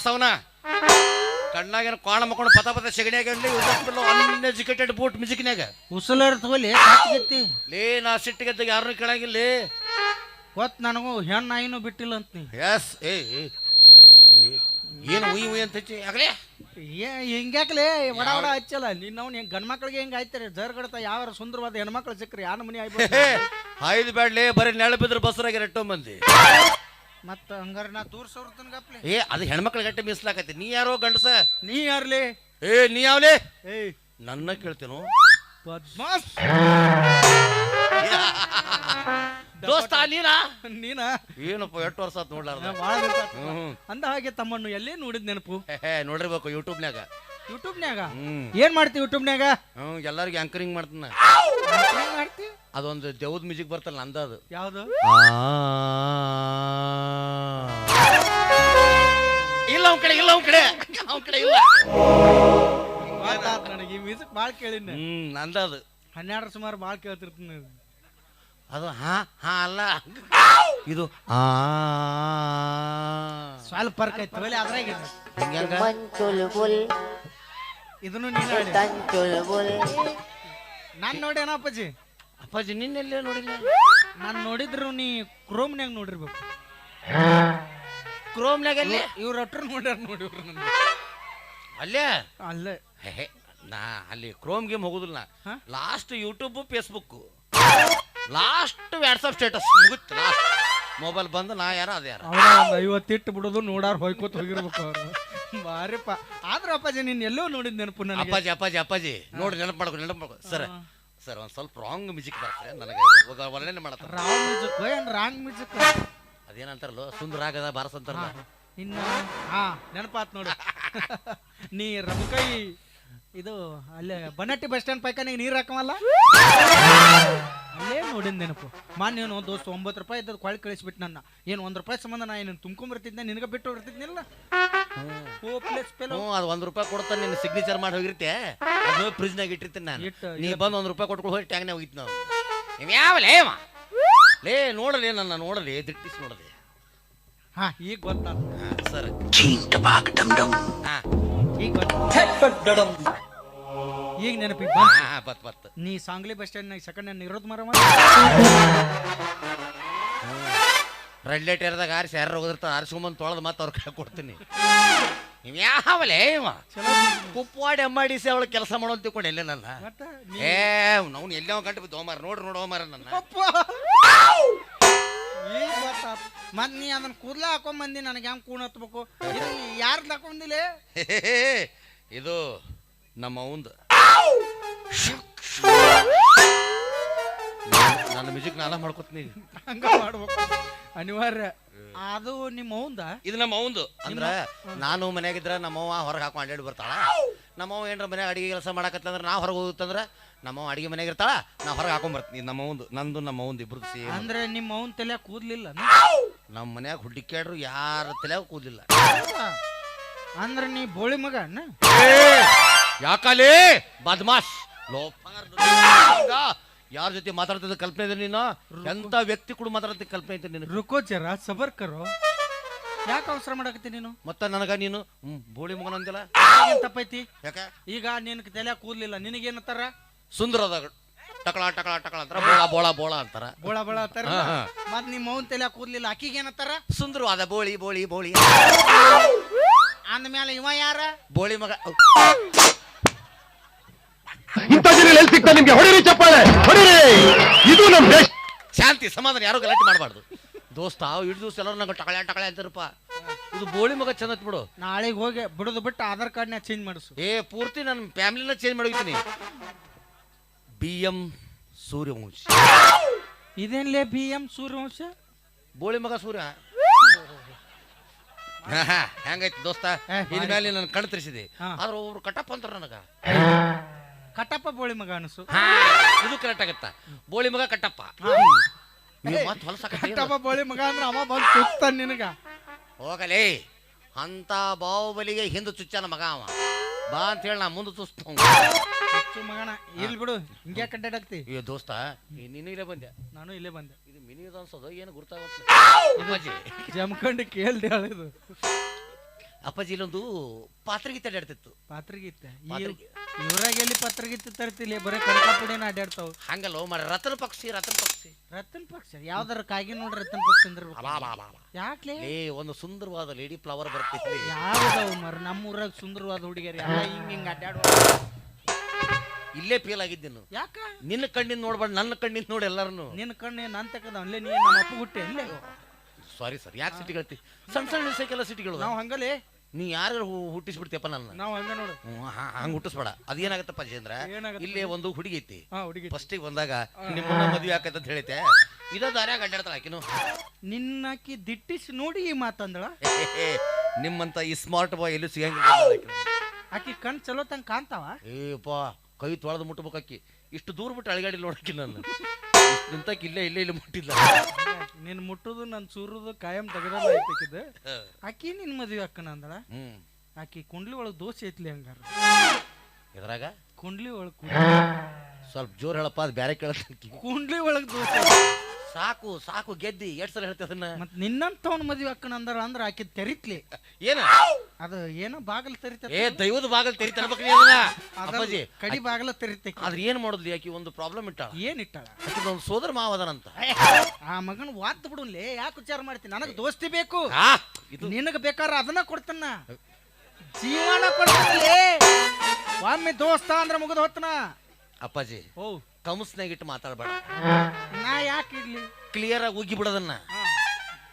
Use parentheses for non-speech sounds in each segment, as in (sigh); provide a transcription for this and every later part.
ನನ್ನ ಕಣ್ಣಾಗಿನ ಕೋಣ ಮಕ್ಕೊಂಡು ಪತ ಪತ ಸೆಗಣಿಯಾಗ uneducated boot ಮ್ಯೂಸಿಕ್ನ್ಯಾಗ ಉಸಲರ್ ತಗೊಲಿ ಕಾಟ್ಗೆತ್ತಿ ಲೇ ನಾ ಸಿಟ್ಟಿಗೆದ್ದಾಗ ಯಾರನ್ನೂ ಕೇಳಂಗಿಲ್ಲ ಗೊತ್ತು ನನಗೂ ಹೆಣ್ಣಾಯಿನೂ ಬಿಟ್ಟಿಲ್ಲ ಅಂತ ನೀ. ಎಸ್ ಏ ಏ, ಏ, ಏನು ಉಯ್ ಉಯ್ ಅಂತ ಹಚ್ಚಿ? ಆಗಲೇ ಏ ಹಿಂಗ್ಯಾಕ್ಲೆ? ವಡ ವಡ ಹಚ್ಚಲ್ಲ. ನೀನು ಹೆಂಗ್ ಗಂಡ್ ಗಂಡ್ಮಕ್ಳಿಗೆ ಹೆಂಗೆ ಆಯ್ತಾರೆ? ಜರ್ಗಡತ ಯಾವ ಸುಂದರವಾದ ಹೆಣ್ಮಕ್ಳು ಸಿಕ್ಕ್ರಿ ಯಾರ ಮನೆ ಆಗ್ಬೋದು ಹಾಯ್ದು ಬ್ಯಾಡ್ಲಿ ಬರೀ ನೆಳ ಬಿದ್ರೆ ಬಸರಾಗಿ ರೆಟ್ಟೋ ಮಂದಿ ಮತ್ತ ಹಂಗಾರ ನಾ ದೂರ ಸೋರ್ತನ ಗಪ್ಲೆ ಏ ಅದು ಹೆಣ್ಮಕ್ಳ ಗಟ್ಟಿ ಮೀಸಲಾಕತಿ ನೀ ಯಾರೋ ಗಂಡಸ? ನೀ ಯಾರ್ಲಿ? ಏ ನೀ ಯಾವ್ಲೆ? ಏಯ್. ನನ್ನ ಕೇಳ್ತೇನು? ಪದ್ಮಾಸ್ ದೋಸ್ತ ನೀನಾ? ನೀನ? ಏನಪ್ಪ ಎಷ್ಟು ವರ್ಷ ಆತ್ ನೋಡ್ಲಾರ್ದ. ಹ್ಮ್ ಅಂದ ಹಾಗೆ ತಮ್ಮನ್ನು ಎಲ್ಲೇ ನೋಡಿದ್ ನೆನಪು? ಹೇ, ಹೇ, ನೋಡಿರ್ಬೇಕು ಯೂಟ್ಯೂಬ್ನ್ಯಾಗ ಯೂಟ್ಯೂಬ್ನ್ಯಾಗ ಹ್ಮ್. ಏನ್ ಮಾಡ್ತಿ ಯೂಟ್ಯೂಬ್ನ್ಯಾಗ ಹ್ಮ್ ಎಲ್ಲರಿಗೂ ಆಂಕರಿಂಗ್ ಮಾಡ್ತಾನ ಏನ್ ಮಾಡ್ತಿ? ಅದೊಂದು ದೇವದ ಮ್ಯೂಸಿಕ್ ಬರ್ತಲ್ಲ ನಂದ ಅದು. ಯಾವ್ದು? ಇಲ್ಲ ಅವ್ನ ಕಡೆ ಇಲ್ಲ ಅವ್ನ ಕಡೆ. ಅವ್ನ ಕಡೆ ಇಲ್ಲ. ನನಗೆ ಈ ಮ್ಯೂಸಿಕ್ ಭಾಳ ಕೇಳಿನ ಹ್ಮ್ ನಂದ ಅದು. ಹನ್ನೆರಡು ಸುಮಾರು ಭಾಳ ಕೇಳ್ತಿರ್ತೀನಿ ಅದು ಹಾ ಹಾ ಅಲ್ಲ. ಇದು ಆ. ಸ್ವಲ್ಪ ಫರ್ಕ್ ಐತಿ ಒಲೆ ಅದ್ರಾಗ ಹಿಂಗ್ಯಾಂಗ ಮಂಚುಲ್ಬುಲ್ ಇದನ್ನು ನೀನು ಹೇಳಿ ತಂಚುಲ್ಬುಲ್ ನಾನು ನೋಡೇನ ಅಪ್ಪಾಜಿ? ಅಪ್ಪಾಜಿ ನಿನ್ನೆಲ್ಲೇ ನೋಡಿಲ್ಲ? ನಾನು ನೋಡಿದ್ರು ನೀ ಕ್ರೋಮ್ನ್ಯಾಗ ನೋಡಿರ್ಬೇಕು. ಕ್ರೋಮ್ನ್ಯಾಗ ಅಲ್ಲಿ ಇವ್ರ ಅಟ್ರ ನೋಡ್ಯಾರ ನೋಡಿವ್ರು ನನ್ನ. ಅಲ್ಲೇ? ಅಲ್ಲೇ. ಹೇ, ನಾ ಅಲ್ಲಿ ಕ್ರೋಮ್ ಗೇಮ್ ಹೋಗುದಿಲ್ಲ ಹಾ? ನಾ last YouTube Facebook last WhatsApp status ಮುಗಿತು ಲಾಸ್ಟ್ ಮೊಬೈಲ್ ಬಂದು ನಾ ಯಾರ ಅದೇ ಯಾರ? ಇಟ್ಟು ಒಂದು ಐವತ್ತಿಟ್ಟು ಬಿಡೋದು ನೋಡಾರ ಹೊಯ್ಕೋತ ಹೋಗಿರ್ಬೇಕು ಅವ್ರು. ಬಾರಿಪ್ಪ. ಆದ್ರೆ ಅಪ್ಪಾಜಿ ನೀನ್ ಎಲ್ಲೋ ನೋಡಿದ್ ನೆನಪು ನನಗೆ. ಅಪ್ಪಾಜಿ ಅಪ್ಪಾಜಿ ಅಪ್ಪಾಜಿ. ನೋಡಿ ನೆನಪು ಮಾಡ್ಕೊ ನೆನಪು ಮಾಡ್ಕೊ. ಸರ್ ಸರ್ ಒಂದು ಸ್ವಲ್ಪ ರಾಂಗ್ ಮ್ಯೂಸಿಕ್ ಬರ್ತದೆ. ನನಗೆ ಇವಾಗ ವರ್ಣನೆ ಮಾಡತ್ತ. ರಾಂಗ್ ಮ್ಯೂಸಿಕ್ ಏನ್ ರಾಂಗ್ ಮ್ಯೂಸಿಕ್ ಅದೇನಂತಾರಲ್ಲ? ಸುಂದರ ಆಗದ ಬಾರಸ್ ಅಂತಾರಲ್ಲ. ಇನ್ನು ಹಾ ನೆನಪಾತ್ ನೋಡು. (laughs) ನೀ ರಮಕೈ ಇದು ಅಲ್ಲೇ ಬನ್ನಟ್ಟಿ ಬಸ್ ಸ್ಟ್ಯಾಂಡ್ ಪೈಕ ನೀರ್ ಹಾಕಮಲ್ಲ ಅಲ್ಲೇ ನೋಡಿದ ನೆನಪು. ಮಾನ್ಯ ಏನು ದೋಸ್ತ ಒಂಬತ್ತು ರೂಪಾಯಿ ಇದ್ದದ್ದು ಕೊಳಿ ಕಳಿಸ್ಬಿಟ್ಟು ನನ್ನ. ಏನು ಒಂದ್ ರೂಪಾಯಿ ಸಂಬಂಧ ನಾ ಏನು ತುಂಬ್ಕೊಂಬರ್ತಿದ್ದೆ ನಿನಗೆ ಬಿಟ್ಟು ಪೆಲೋ ಹ್ಞೂ ಅದು ಒಂದು ರೂಪಾಯಿ ಕೊಡ್ತಾನೆ ನಿನ್ನ ಸಿಗ್ನೇಚರ್ ಮಾಡಿ ಹೋಗಿರ್ತೆ ಅದು ಫ್ರಿಜ್ನಾಗ ಇಟ್ಟಿರ್ತೀನಿ ನಾನು. ಇಟ್ಟು ನೀ ಬಂದು ಒಂದು ರೂಪಾಯಿ ಕೊಟ್ಕೊಂಡು ಹೋಗಿ ಟ್ಯಾಂಗ್ನಾಗ ಹೋಗಿತ್ತು ನಾವು ನೀವು ಯಾವ ಲೇ ಅವ? ಲೇ ನೋಡಲಿ ನನ್ನ ನೋಡಲಿ ದಿಟ್ಟಿಸಿ ನೋಡಲಿ. ಹಾ ಈಗ ಗೊತ್ತಾತ. ಸರ್. ಹಾ. ಈಗ ಗೊತ್ತಾತ ಈಗ ನೆನಪಿಗೆ ಬಂತ ಹಾ ಬತ್ ಬತ್. ನೀ Sangli bus stand second hand ಇರೋದು ಮರ ರೆಡ್ ಲೈಟ್ ಇರದಾಗ ಆರಿಸಿ ಯಾರು ಹೋಗಿರ್ತಾರೆ ಆರಿಸ್ಕೊಂಬಂದು ತೊಳೆದು ಮತ್ತೆ ಅವ್ರ ಕೈ ಕೊಡ್ತೀನಿ. ನೀವು ಯಾವಲೇ ಇವ? ಚಲೋ. ಕುಪ್ವಾಡಿ ಎಂ ಸಿ ಅವಳು ಕೆಲಸ ಮಾಡೋ ಅಂತ ತಿಳ್ಕೊಂಡು ಎಲ್ಲೇ ನನ್ನ? ಏ ಅವ್ನು ಎಲ್ಲೇ ಗಂಟೆ ಬಿದ್ದು ಹೋಮಾರ ನೋಡ್ರಿ ನೋಡು ಹೋಮಾರ ನನ್ನ. ಮತ್ ನೀ ಅದನ್ನ ಕೂದ್ಲ ಹಾಕೊಂಡ್ ಬಂದಿ ನನಗೆ ಹೆಂಗ್ ಕೂಣ ಹತ್ಬೇಕು? ಯಾರ್ದು ಹಾಕೊಂಡಿಲ್ಲ ಇದು ನಮ್ಮ ಅವಂದು ನನ್ನ ಮ್ಯೂಸಿಕ್ ನಾನ ಮಾಡ್ಕೊತೀನಿ ಹಂಗ ಮಾಡ್ಬೇಕು. ಅನಿವಾರ್ಯ. ಅದು ನಿಮ್ಮ ಅವಂದ ಇದು ನಮ್ಮ ಅವಂದು ಅಂದ್ರ ನಾನು ಮನ್ಯಾಗಿದ್ರ ನಮ್ಮವ್ವ ಹೊರಗೆ ಹಾಕೊಂಡು ಅಡ್ಡಾಡಿ ಬರ್ತಾಳ. ನಮ್ಮವ್ವ ಏನ್ರ ಮನ್ಯಾಗ ಅಡಿಗೆ ಕೆಲಸ ಮಾಡಕತ್ತಂದ್ರ ನಾ ಹೊರಗೆ ಹೋಗುತ್ತಂದ್ರ ನಮ್ಮವ್ವ ಅಡಿಗೆ ಮನ್ಯಾಗ ಇರ್ತಾಳ ನಾ ಹೊರಗೆ ಹಾಕೊಂಡ್ ಬರ್ತೀನಿ. ನಮ್ಮ ಅವಂದು ನಂದು ನಮ್ಮ ಅವಂದು ಇಬ್ರು ಅಂದ್ರೆ ನಿಮ್ಮ ಅವನ್ ತಲೆ ಕೂದ್ಲಿಲ್ಲ ನಮ್ಮ ಮನ್ಯಾಗ ಹುಡುಕ್ಯಾಡ್ರು ಯಾರ ತಲೆ ಕೂದಲಿಲ್ಲ. ಅಂದ್ರೆ ನೀ ಬೋಳಿ ಮಗ ಅಣ್ಣ ಯಾಕಲೇ? ಬದ್ಮಾಶ್. ಲೋಫರ್ ಯಾರ ಜೊತೆ ಮಾತಾಡ್ತದ ಕಲ್ಪನೆ ಇದೆ ನೀನು? ಎಂತ ವ್ಯಕ್ತಿ ಕೂಡ ಮಾತಾಡ್ತಿದ್ದ ಕಲ್ಪನೆ ಐತೆ ನೀನು ರುಕೋ ಜರ ಸಬರ್ ಕರೋ ಯಾಕೆ ಅವಸರ ಮಾಡಕತ್ತಿ ನೀನು? ಮತ್ತ ನನಗ ನೀನು? ಹ್ಮ್ ಬೋಳಿ ಮಗನ ಅಂದಿಲ್ಲ ಏನ್ ತಪ್ಪೈತಿ? ಯಾಕ? ಈಗ ನಿನ್ ತಲೆ ಕೂದ್ಲಿಲ್ಲ ನಿನಗೇನತ್ತಾರ? ಸುಂದರ ಟಕಳ ಟಕಳ ಟಕಳ ಅಂತಾರ ಬೋಳ ಬೋಳ ಬೋಳ ಅಂತಾರ. ಬೋಳ ಬೋಳ ಅಂತಾರ? ಹಾ, ಹಾ. ಮತ್ ನಿಮ್ಮ ಮೌನ್ ತಲೆ ಕೂದ್ಲಿಲ್ಲ ಆಕಿಗೆ ಏನಂತಾರ ಸುಂದರವಾದ ಬೋಳಿ ಬೋಳಿ ಬೋಳಿ. ಅಂದ್ಮೇಲೆ ಇವ ಯಾರ? ಬೋಳಿ ಮಗ ಸಿಗ್ತಾರೆ ನಿಮ್ಗೆ ಹೊಡಿರಿ ಚಪ್ಪಾಳೆ ಹೊಡಿರಿ. ಇದು ನಮ್ ದೇಶ. ಶಾಂತಿ ಸಮಾಧಾನ ಯಾರು ಗಲಾಟೆ ಮಾಡಬಾರ್ದು. ದೋಸ್ತ ಇಡ್ ದಿವಸ ಎಲ್ಲರೂ ನಂಗೆ ಟಕಳೆ ಟಕಳೆ ಅಂತಾರಪ್ಪ. ಇದು ಬೋಳಿ ಮಗ ಚಂದ ಐತ್ ಬಿಡು. ನಾಳೆ ಹೋಗಿ ಬಿಡೋದು ಬಿಟ್ಟು ಆಧಾರ್ ಕಾರ್ಡ್ನ ಚೇಂಜ್ ಮಾಡಿಸು. ಏ ಪೂರ್ತಿ ನನ್ನ ಫ್ಯಾಮಿಲಿನ ಚೇಂಜ್ ಮಾಡೋಗಿದ್ದೀನಿ ಬಿ ಎಂ ಸೂರ್ಯವಂಶಿ. ಇದೇನ್ಲೇ ಬಿ ಎಂ ಸೂರ್ಯವಂಶ? ಬೋಳಿ ಮಗ ಸೂರ್ಯ. ಹಾ, ಹಾ, ಹೆಂಗೈತಿ ದೋಸ್ತ? ಏ, ಇನ್ ಮೇಲೆ ನನ್ನ ಕಣ್ ತಿರ್ಸಿದೆ. ಆದ್ರೆ ಒಬ್ರು ಕಟ್ಟಪ್ಪ ಅಂತಾರ ನನಗ. ಕಟ್ಟಪ್ಪ ಬೋಳಿ ಮಗ ಅನಸು. ಹಾ, ಇದು ಕರೆಕ್ಟ್ ಆಗತ್ತ? ಬೋಳಿ ಮಗ ಕಟ್ಟಪ್ಪ. ನೀವು ಮತ್ತೆ ಹೊಲಸಾಕ ಕಟ್ಟಪ್ಪ ಬೋಳಿ ಮಗ ಅಂದ್ರೆ ಅವ ಬಂದು ಸುತ್ತ ನಿನಗ. ಹೋಗಲೇ ಅಂತ ಬಾಹುಬಲಿಗೆ ಹಿಂದೆ ಚುಚ್ಚನ ಮಗ ಅವ. ಬಾ ಅಂತ ಹೇಳಿ ನಾ ಮುಂದೆ ಚುಸ್ತ ಹುಚ್ಚು ಮಗನ ಇಲ್ಲಿ ಬಿಡು ಹಿಂಗೆ ಕಡ್ಡಾಡಕ್ತಿ ಅಯ್ಯೋ ದೋಸ್ತ ನೀನು ಇಲ್ಲೇ ಬಂದೆ ನಾನು ಇಲ್ಲೇ ಬಂದೆ. ಇದು ಮಿನಿ ಅನ್ಸೋದು ಏನು ಗುರ್ತಾಗುತ್ತೆ ಅಪ್ಪಾಜಿ ಜಮ್ಕಂಡು ಕೇಳ್ದೆ ಹೇಳಿದು ಅಪ್ಪಾಜಿ ಇಲ್ಲೊಂದು ಪಾತ್ರಗೀತೆ ಅಡ್ಡಾಡ್ತಿತ್ತು. ಪಾತ್ರೆಗೆ ಪಾತ್ರಗೀತೆ. ಇವ್ರಾಗ ಎಲ್ಲಿ ಗಿತ್ತು ತರ್ತಿಲ್ಲ ಬರೀ ಕನಕಾಪುಡಿನ ಅಡ್ಡಾಡ್ತಾವ ಹಂಗಲ್ಲ ಮರ ರತನ ಪಕ್ಷಿ ರತನ ಪಕ್ಷಿ. ರತನ್ ಪಕ್ಷ ಯಾವ್ದಾರ ಕಾಗಿ ನೋಡ್ರಿ ರತನ್ ಪಕ್ಷಿ ಅಂದ್ರೆ. ಯಾಕ್ಲೆ? ಏ ಒಂದು ಸುಂದರವಾದ ಲೇಡಿ ಫ್ಲವರ್ ಬರ್ತಿತ್ತು ಯಾವ್ದಾವ ಮರ ನಮ್ಮೂರಾಗ ಸುಂದರವಾದ ಹುಡುಗಿಯರು ಎಲ್ಲ ಹಿಂಗ್ ಹಿಂಗ್ ಅಡ್ಡಾಡುವ ಇಲ್ಲೇ ಫೇಲ್ ಆಗಿದ್ದೇನು ಯಾಕ? ನಿನ್ನ ಕಣ್ಣಿನ ನೋಡ್ಬಾರ್ದು ನನ್ನ ಕಣ್ಣಿನ ನೋಡಿ ಎಲ್ಲಾರನು. ನಿನ್ನ ಕಣ್ಣು ನನ್ನ ತಕ್ಕದ ಅಲ್ಲೇ ನೀ ನಮ್ಮ ಅಪ್ಪ ಹುಟ್ಟೆ ಅಲ್ಲೇ ಸಾರಿ ಸರ್ ಯಾಕೆ ಸಿಟಿ ಹೇಳ್ತಿ? ಸಣ್ಣ ಸಣ್ಣ ಸಿಟಿಗಳು ನಾವು ಹಂಗಲೇ ನೀ ಯಾರು ಹುಟ್ಟಿಸ್ಬಿಡ್ತೀಯಪ್ಪ ನನ್ನ ನಾವ್ ಹಂಗ ನೋಡು. ಹಂಗ ಹುಟ್ಟಿಸ್ಬೇಡ. ಅದೇನಾಗತ್ತಪ್ಪ ಚಂದ್ರ ಏನಾಗತ್ತೆ? ಇಲ್ಲೇ ಒಂದು ಹುಡುಗಿ ಐತಿ. ಹಾ ಹುಡುಗಿ ಫಸ್ಟಿಗೆ ಬಂದಾಗ ನಿಮ್ಮನ್ನ ಮದುವೆ ಆಕೈತೆ ಅಂತ ಹೇಳಿತೆ ಇದ ದಾರ್ಯಾಗ ಅಡ್ಡಾಡ್ತಾಳ ಆಕಿನು. ನಿನ್ನಕಿ ದಿಟ್ಟಿಸಿ ನೋಡಿ ಈ ಮಾತಂದಳ. ನಿಮ್ಮಂತ ಈ ಸ್ಮಾರ್ಟ್ ಬಾಯ್ ಎಲ್ಲೂ ಸಿಗಂಗಿಲ್ಲ ಆಕಿನು. ಆಕಿ ಕಣ್ ಚಲೋ ತಂಗ ಕಾಣ್ತಾವ? ಏಪ್ಪ ಕೈ ತೊಳೆದು ಮುಟ್ಟಬೇಕು ಅಕ್ಕಿ ಇಷ್ಟು ದೂರ ಬಿಟ್ಟು ಅಳಗಾಡಿ ನೋಡಕ್ಕಿ ನಾನು ನಿಂತಕ್ಕೆ ಇಲ್ಲೇ ಇಲ್ಲೇ ಇಲ್ಲಿ ಮುಟ್ಟಿಲ್ಲ ನಿನ್ ಮುಟ್ಟುದು ನನ್ ಸೂರ್ಯದು ಕಾಯಂ ತೆಗೆದಲ್ಲ ಐತಿಕಿದ ಆಕಿ ನಿನ್ ಮದ್ವೆ ಅಕ್ಕನ ಅಂದಳ? ಹ್ಮ್. ಆಕಿ ಕುಂಡ್ಲಿ ಒಳಗ್ ದೋಸೆ ಐತ್ಲಿ ಹಂಗಾರ. ಇದ್ರಾಗ ಕುಂಡ್ಲಿ ಒಳಗ್ ಸ್ವಲ್ಪ ಜೋರ್ ಹೇಳಪ್ಪ ಅದು ಬ್ಯಾರೆ ಕೇಳ ಕುಂಡ್ಲಿ ಒಳಗ್ ದೋಸೆ ಸಾಕು ಸಾಕು ಗೆದ್ದಿ ಎಷ್ಟ್ ಸಲ ಹೇಳ್ತದನ್ನ ಮತ್ ನಿನ್ನಂತವನ್ ಮದ್ವೆ ಅಕ್ಕನ ಅಂದರ ಅಂದ್ರ ಆಕಿ ತೆರಿತ್ಲಿ. ಏನ? ಅದು ಏನೋ ಬಾಗಿಲು ತೆರಿತ ಏ ದೈವದ ಬಾಗಲ್ ತೆರಿ ತರಬೇಕು ನೀ ಅದನ್ನ. ಅಪ್ಪಾಜಿ ಕಡಿ ಬಾಗಿಲು ತೆರಿತೈತಿ. ಆದ್ರೆ ಏನ್ ಮಾಡುದ್ಲಿ ಆಕಿ? ಒಂದು ಪ್ರಾಬ್ಲಮ್ ಇಟ್ಟಾಳ. ಏನ್ ಇಟ್ಟಾಳ? ಆಕಿ ಒಂದು ಸೋದರ ಮಾವದನಂತ ಆ ಮಗನ ವಾತ್ ಬಿಡುನ್ಲೆ ಯಾಕೆ ವಿಚಾರ ಮಾಡ್ತೀನಿ ನನಗೆ ದೋಸ್ತಿ ಬೇಕು. ಆ, ಇದು ನಿನಗ ಬೇಕಾದ್ರೆ ಅದನ್ನ ಕೊಡ್ತನ. ಜೀವನ ಕೊಡ್ತಾನಲೇ. ಒಮ್ಮೆ ದೋಸ್ತ ಅಂದ್ರೆ ಮುಗಿದ ಹೊತ್ತನ ಅಪ್ಪಾಜಿ ಓ. ಕಮಸ್ನಾಗ ಇಟ್ಟು ಮಾತಾಡಬೇಡ. ನಾ ಯಾಕೆ ಇಡ್ಲಿ? ಕ್ಲಿಯರ್ ಆಗಿ ಹೋಗಿ ಬಿಡೋದನ್ನ.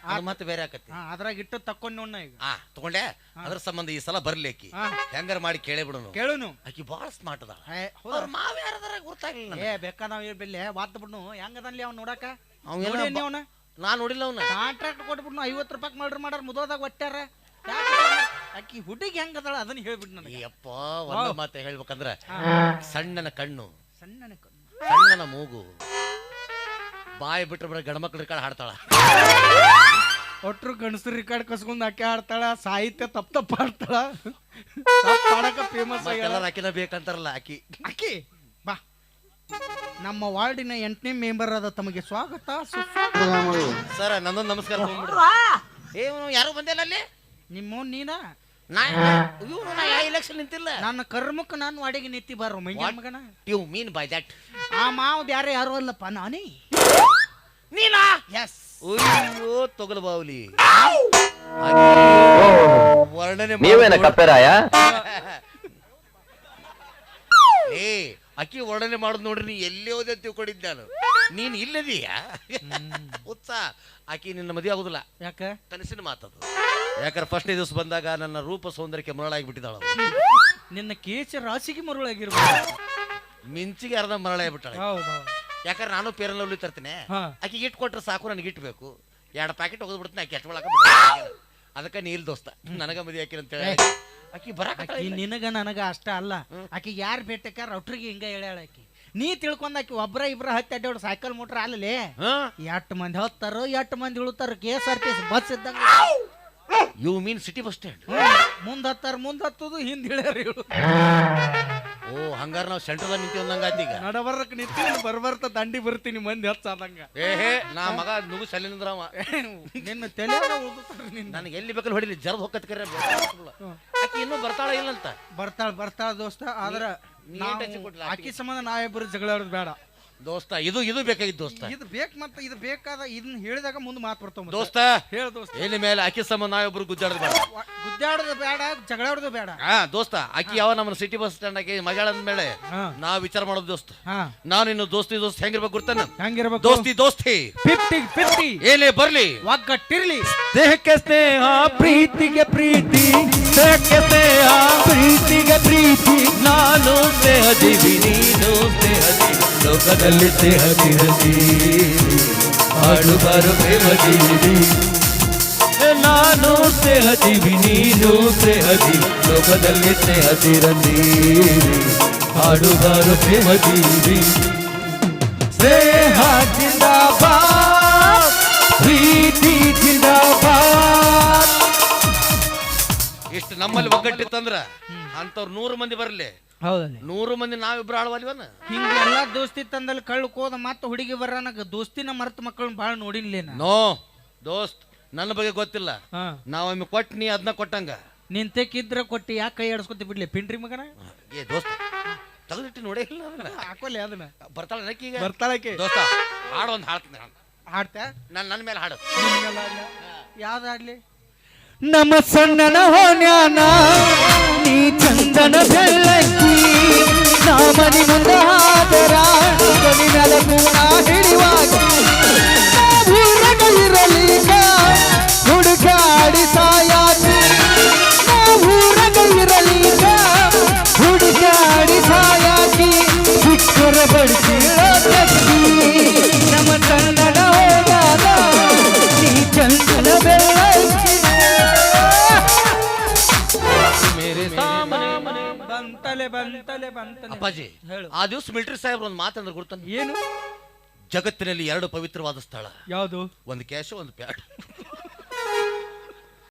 ಅದು ಮತ್ತೆ ಬೇರೆ ಆಕತಿ. ಹಾ, ಅದ್ರಾಗ ಇಟ್ಟು ತಕ್ಕೊಂಡು ನೋಡ್ನ ಈಗ. ಆ ತಗೊಂಡೆ? ಅದ್ರ ಸಂಬಂಧ ಈ ಸಲ ಬರ್ಲಿ ಆಕಿ ಹಾ. ಹೆಂಗಾರ ಮಾಡಿ ಕೇಳೇ ಬಿಡೋನು ಕೇಳುನು. ಆಕಿ ಬಾಳ ಸ್ಮಾರ್ಟ್ ಅದಾಳ. ಏ, ಹೌದಾ? ಅವ್ರ ಮಾವ ಯಾರದಾರ ಗೊತ್ತಾಗ್ಲಿಲ್ಲ ಏ ಬೇಕಾದವ ಇರ್ಬಿಲ್ಲೆ ವಾತ್ ಬಿಡ್ನು. ಹೆಂಗದನ್ಲಿ ಅವ್ನ ನೋಡಾಕ? ಅವ್ನ್ ಏನೋ ಬ- ಅವ್ನ ನಾನ್ ನೋಡಿಲ್ಲ ಅವ್ನ. ಕಾಂಟ್ರಾಕ್ಟ್ ಕೊಟ್ಬಿಡ್ನು ಐವತ್ತು ರೂಪಾಯಿ ಮರ್ಡರ್ ಮಾಡಾರ ಮುದೋದಾಗ ಒಟ್ಟಾರ ಆಕಿ ಹುಡುಗಿ ಹೆಂಗದಾಳ ಅದನ್ನ ಹೇಳ್ಬಿಡ್ ನನಗೆ. ಯಪ್ಪ ಒಂದು ಮಾತು ಹೇಳ್ಬೇಕಂದ್ರ ಸಣ್ಣನ ಕಣ್ಣು. ಸಣ್ಣ ಸಣ್ಣನ ಮೂಗು. ಬಾಯಿ ಬಿಟ್ರೆ ಬರೀ ಗಂಡ್ಮಕ್ಳ ರೆಕಾರ್ಡ್ ಹಾಡ್ತಾಳ. ಒಟ್ರು ಗಣಸರು ರಿಕಾರ್ಡ್ ಕಸ್ಕೊಂಡ್ ಆಕೆ ಹಾಡ್ತಾಳ? ಸಾಹಿತ್ಯ ತಪ್ಪ ತಪ್ಪ ಹಾಡ್ತಾಳ? ತಪ್ಪ ಆಡಕ ಫೇಮಸ್ ಆಗ್ಯಾಳ. ಎಲ್ಲರ ಆಕಿನ ಬೇಕಂತಾರಲ್ಲ ಆಕಿ. ಆಕಿ ಬಾ. ನಮ್ಮ ವಾರ್ಡಿನ ಎಂಟನೇ ಮೆಂಬರ್ ಆದ ತಮಗೆ ಸ್ವಾಗತ ಸುಸ್ವಾಗತ. ಸರ್ ನಂದೊಂದು ನಮಸ್ಕಾರ ಏ ಇವ್ನು ಯಾರು ಬಂದಿಲ್ಲ ಅಲ್ಲಿ? ನಿಮ್ಮ ನೀನ? ನಾ ಇವ್ನು ನಾ ಯಾವ ಇಲೆಕ್ಷನ್ ನಿಂತಿಲ್ಲ. ನನ್ನ ಕರ್ಮಕ್ಕೆ ನಾನು ವಾಡಿಗೆ ನಿಂತಿ ಬಾರೋ What? ಮಗನ? ಯು ಮೀನ್ ಬೈ ದಟ್ ಆ ಮಾವ ಬ್ಯಾರೆ ಯಾರು ಅಲ್ಲಪ್ಪ ನಾನೇ? ನೀನಾ? ಎಸ್ ಅಯ್ಯೋ ತೊಗಲು ಬಾವ್ಲಿ. ವರ್ಣನೆ ನೀವೇನ ಮಾಡೋದು- ಕಪ್ಪೆರಾಯ? (laughs) ಏ ಅಕ್ಕಿ ವರ್ಣನೆ ಮಾಡೋದು ನೋಡ್ರಿ ನೀ ಎಲ್ಲಿ ಹೋದೆ ಅಂತ ತಿಳ್ಕೊಂಡಿದ್ದೆ ನಾನು. ನೀನ್ ಇಲ್ಲದೀಯಾ? ಉತ್ಸಾಹ ಆಕಿ ನಿನ್ನ ಮದುವೆ ಆಗುದಿಲ್ಲ. ಯಾಕ? ಕನಸಿನ ಮಾತದು. ಯಾಕಂದ್ರೆ ಫಸ್ಟ್ ದಿವಸ ಬಂದಾಗ ನನ್ನ ರೂಪ ಸೌಂದರ್ಯಕ್ಕೆ ಮರಳಾಗಿ ಬಿಟ್ಟಿದ್ದಾಳು ನಿನ್ನ ಕೇಚ ರಾಶಿಗೆ ಮರುಳಾಗಿರ್ಬೋದು ಮಿಂಚಿಗೆ ಅರ್ಧ ಮರಳಾಗಿ ಬಿಟ್ಟಾಳೆ ಹೌದು. ಯಾಕಂದ್ರೆ ನಾನು ಪೇರಲ್ಲಿ ತರ್ತೀನಿ ಹಾ. ಆಕೆ ಇಟ್ಟು ಕೊಟ್ರೆ ಸಾಕು ನನಗೆ ಇಟ್ಬೇಕು. ಎರಡು ಪ್ಯಾಕೆಟ್ ಹೋಗೋದು ಬಿಡ್ತೀನಿ ಆಕೆ ಎಟ್ ಒಳಕ ಅದಕ್ಕೆ ನೀಲ್ ದೋಸ್ತ. ನನಗ ಮದಿ ಆಕಿ ಅಂತ ಹೇಳಿ. ಆಕಿ ಬರಾಕ ಆಕಿ ನಿನಗ ನನಗ ಅಷ್ಟ ಅಲ್ಲ. ಆಕಿ ಯಾರ್ ಬೇಟಕ್ಕ ರೌಟ್ರಿಗೆ ಹಿಂಗ ಹೇಳ್ಯಾಳ ಆಕಿ. ನೀ ತಿಳ್ಕೊಂಡ್ ಆಕಿ ಒಬ್ರ ಇಬ್ರ ಹತ್ತಿ ಅಡ್ಡಾಡ್ ಸೈಕಲ್ ಮೋಟ್ರ್ ಅಲ್ಲಲೇ? ಹಾ. ಎಷ್ಟ್ ಮಂದಿ ಹೋಗ್ತಾರ ಎಷ್ಟ್ ಮಂದಿ ಉಳ್ತಾರ K S R T C bus ಇದ್ದಂಗ. You mean city bus stand ಮುಂದ್ ಹತ್ತಾರ ಮುಂದ್ ಹತ್ತದು ಹಿಂದ್ ಹೇಳ್ಯಾರ ಹೇಳು ಓ ಹಂಗಾರ ನಾವು ಸೆಂಟ್ರಲ್ ನಿಂತೀವಿ ಅಂದಂಗ ಈಗ. ನಡಬರ್ಕ್ ನಿಂತೀನಿ ಬರ್ಬರ್ತ ದಂಡಿ ಬರ್ತೀನಿ ಮಂದಿ ಹಚ್ಚಾದಂಗ ಏ ಹೇ ನಾ ಮಗ ನುಗ್ಗು ಸಲಿಂದ್ರವ ನಿನ್ನ ತಲೆ ನನಗೆ ಎಲ್ಲಿ ಬೇಕಲ್ಲಿ ಹೊಡಿಲಿ ಜರ್ದ್ ಹೊಕ್ಕತ್ ಕರೆ ಆಕಿ ಇನ್ನೂ ಬರ್ತಾಳ ಇಲ್ಲಂತ? ಬರ್ತಾಳ ಬರ್ತಾಳ ದೋಸ್ತ ಆದ್ರೆ ನೀ ಹಚ್ಚಿ ಕೊಡ್ಲ ಆಕಿ ಸಂಬಂಧ ಜಗಳ ಆಡೋದು ಬೇಡ. ದೋಸ್ತ ಇದು ಇದು ಬೇಕಾಗಿತ್ತು ದೋಸ್ತ. ಇದು ಬೇಕು ಮತ್ತೆ ಇದು ಬೇಕಾದ ಇದನ್ನ ಹೇಳಿದಾಗ ಮುಂದೆ ಮಾತು ಬರ್ತಾವ ದೋಸ್ತ ಹೇಳ ದೋಸ್ತ. ಎಲ್ಲಿ ಮೇಲೆ ಆಕಿ ಸಮ ನಾವಿಬ್ರು ಗುದ್ದಾಡದ್ ಬೇಡ. ಗುದ್ದಾಡೋದು ಬೇಡ ಜಗಳಾಡೋದು ಬೇಡ. ಹಾ ದೋಸ್ತ ಆಕಿ ಯಾವ ನಮ್ಮ ಸಿಟಿ ಬಸ್ ಸ್ಟ್ಯಾಂಡ್ ಆಗಿ ಮಗಳ ಮೇಲೆ ನಾವ್ ವಿಚಾರ ಮಾಡೋದು ದೋಸ್ತ. ಹಾ. ನಾನು ಇನ್ನು ದೋಸ್ತಿ ದೋಸ್ತ್ ಹೆಂಗಿರ್ಬೇಕು ಗುರ್ತಾನ ಹೆಂಗಿರ್ಬೇಕು? ದೋಸ್ತಿ ದೋಸ್ತಿ. Fifty fifty. ಏನೇ ಬರ್ಲಿ? ಒಗ್ಗಟ್ಟಿರ್ಲಿ. ದೇಹಕ್ಕೆ ಸ್ನೇಹ ಪ್ರೀತಿಗೆ ಪ್ರೀತಿ. ದೇಹಕ್ಕೆ ಸ್ನೇಹ ಪ್ರೀತಿಗೆ ಪ್ರೀತಿ. ನಾನು ಸ್ನೇಹ ಜೀವಿ ನೀನು ಸ್ನೇಹ ಜೀವಿ ಲೋಕದಲ್ಲಿ ಹಸಿ ಹಾಡು ಬಾರು ಪ್ರೇಮ ಜೀವಿ ನಾನು ಸ್ನೇಹ ಜೀವಿ ನೀನು ಸ್ನೇಹ ಜೀವಿ ಲೋಕದಲ್ಲಿ ಸ್ನೇಹ ಚಿರಂಜೀವಿ ಹಾಡು ಬಾರು ಪ್ರೇಮ ಜೀವಿ ಸ್ನೇಹ ಜಿಂದಾಬಾದ್ ಪ್ರೀತಿ ಇಷ್ಟು ನಮ್ಮಲ್ಲಿ ಒಗ್ಗಟ್ಟಿತ್ತಂದ್ರ ಅಂತವ್ರು ನೂರು ಮಂದಿ ಬರ್ಲಿ. ಹೌದಲ್ಲಿ. ನೂರು ಮಂದಿ ನಾವಿಬ್ರು ಆಳ್ವಲ್ವನ? ಹಿಂಗ ಎಲ್ಲಾ ದೋಸ್ತಿ ತಂದಲ್ಲಿ ಕಳ್ಳು ಕೋದ ಮತ್ತೆ ಹುಡುಗಿ ಬರಾನಾಗ ದೋಸ್ತಿನ ಮರ್ತ ಮಕ್ಕಳನ್ನ ಭಾಳ ನೋಡಿನ್ಲೇ ನಾ ನೋ ದೋಸ್ತ್ ನನ್ನ ಬಗ್ಗೆ ಗೊತ್ತಿಲ್ಲ. ಹಾ. ನಾವೊಮ್ಮೆ ಕೊಟ್ ನೀ ಅದನ್ನ ಕೊಟ್ಟಂಗ. ನಿನ್ ತೆಕ್ಕಿದ್ರ ಕೊಟ್ಟಿ ಯಾಕೆ ಕೈ ಆಡಿಸ್ಕೊತಿ ಬಿಡ್ಲಿ? ಪಿಂಡ್ರಿ ಮಗನ? ಏ ದೋಸ್ತ ತಗದಿಟ್ಟು ನೋಡೇ ಇಲ್ಲ ಅದನ್ನ ಹಾಕೋಲಿ ಅದನ್ನ. ಬರ್ತಾಳ ನಕ್ಕೀಗ ಬರ್ತಾಳಕ್ಕೆ ದೋಸ್ತ ಹಾಡು ಒಂದು ಹಾಡ್ತೀನಿ ನಾನು. ಹಾಡ್ತಾ ನನ್ನ ನನ್ನ ಮೇಲೆ ಹಾಡು. ಯಾವ್ದಾಡ್ಲಿ ನಮ್ಮ ಸಣ್ಣನ ಹೋನ್ಯಾನ ನೀ ಬಂತಲೆ ಬಂತಲೆ ಬಂತಲೆ ಅಪ್ಪಾಜಿ ಹೇಳು. ಆ ದಿವಸ ಮಿಲಿಟರಿ ಸಾಹೇಬ್ರು ಒಂದು ಮಾತಂದ್ರೆ ಗುರ್ತಾನೆ. ಏನು? ಜಗತ್ತಿನಲ್ಲಿ ಎರಡು ಪವಿತ್ರವಾದ ಸ್ಥಳ. ಯಾವುದು? ಒಂದು ಕ್ಯಾಶ್ ಒಂದು ಪ್ಯಾಡ್